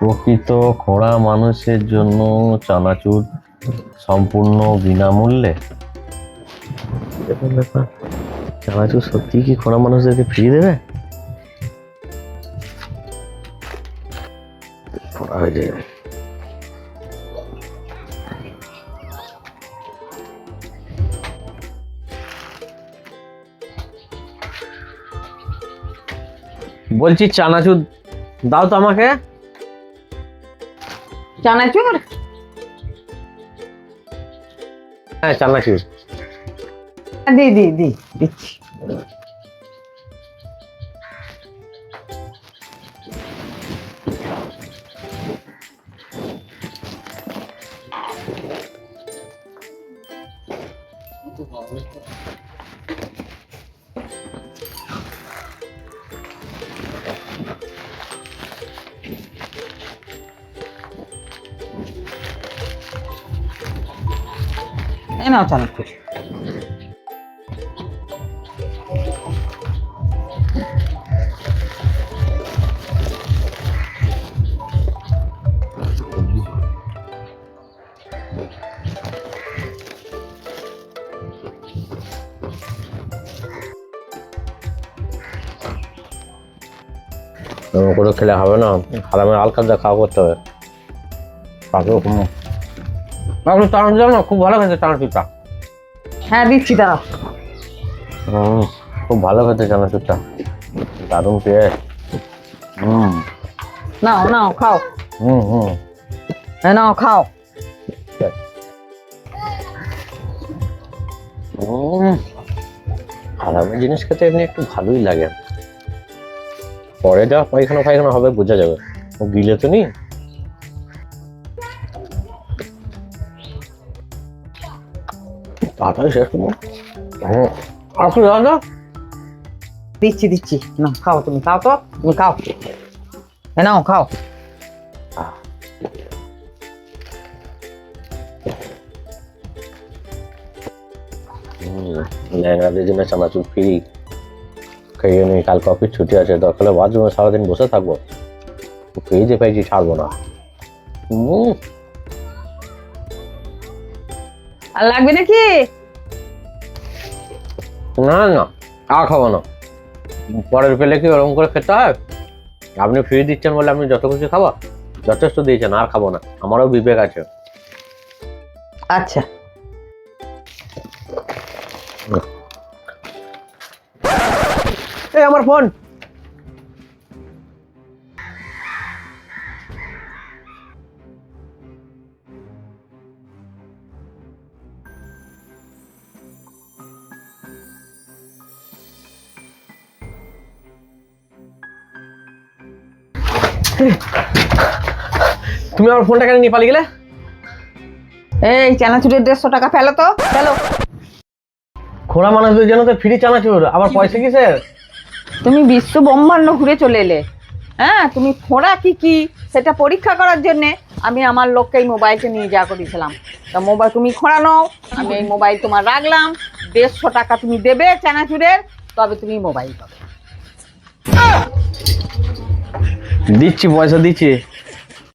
প্রকৃত খোঁড়া মানুষের জন্য চানাচুর সম্পূর্ণ বিনামূল্যে? এরকম ব্যাপার চানাচুর সত্যি কি খোঁড়া মানুষদেরকে ফ্রি দেবে? খোঁড়া হয়ে যাবে। বলছি চানাচুর দাও তো আমাকে। চানাচুর হ্যাঁ চানাচুর দি দি দি দিচ্ছি এই নাও চানাচুর এরকম করে খেলে হবে না। হারামের আলকাদা খাওয়া করতে হবে। কাকু কাকু চানাচুর দাও না খুব ভালো খেতে চানাচুরটা হ্যাঁ দিচ্ছি দাঁড়াও। হুম খুব ভালো খেতে চানাচুরটা দারুণ টেস্ট হুম নাও নাও খাও। হুম হুম। হ্যাঁ নাও খাও। হারামের জিনিস খেতে এমনি একটু ভালোই লাগে। পরে যা পায়খানা ফায়খানা হবে বোঝা যাবে। ও গিলে তো নি? তাড়াতাড়ি শেষ করব হুম আর একটু দাও না দিচ্ছি দিচ্ছি না খাও তুমি খাও তো তুমি খাও হ্যাঁ নাও খাও ল্যাংড়াদের জন্য চানাচুর ফ্রি খেয়ে নেই কাল কফির ছুটি আছে দরকার হলে বাথরুমে সারাদিন বসে থাকব পেয়েছে পেয়েছি ছাড়বো না হুম আর লাগবে নাকি? না না আর খাব না। পরের পেলে কি ওরকম করে খেতে হয়? আপনি ফ্রি দিচ্ছেন বলে আপনি যত কিছু খাব। যথেষ্ট দিয়েছেন আর খাব না। আমারও বিবেক আছে। আচ্ছা। এই আমার ফোন তুমি আমার ফোনটা কেন নিয়ে পালিয়ে গেলে? এই চানাচুরের দেড়শো টাকা ফেলো তো ফেলো। খোড়া মানুষদের জন্য তো ফ্রি চানাচুর আবার পয়সা কিসের? তুমি বিশ্ব ব্রহ্মাণ্ড ঘুরে চলে এলে। হ্যাঁ তুমি ফোড়া কি কি সেটা পরীক্ষা করার জন্য আমি আমার লোককে এই মোবাইলটা নিয়ে যাওয়া করেছিলাম। তা মোবাইল তুমি খোঁড়া নাও আমি এই মোবাইল তোমার রাখলাম। দেড়শো টাকা তুমি দেবে চানাচুরের তবে তুমি মোবাইল পাবে। দিচ্ছি পয়সা দিচ্ছি।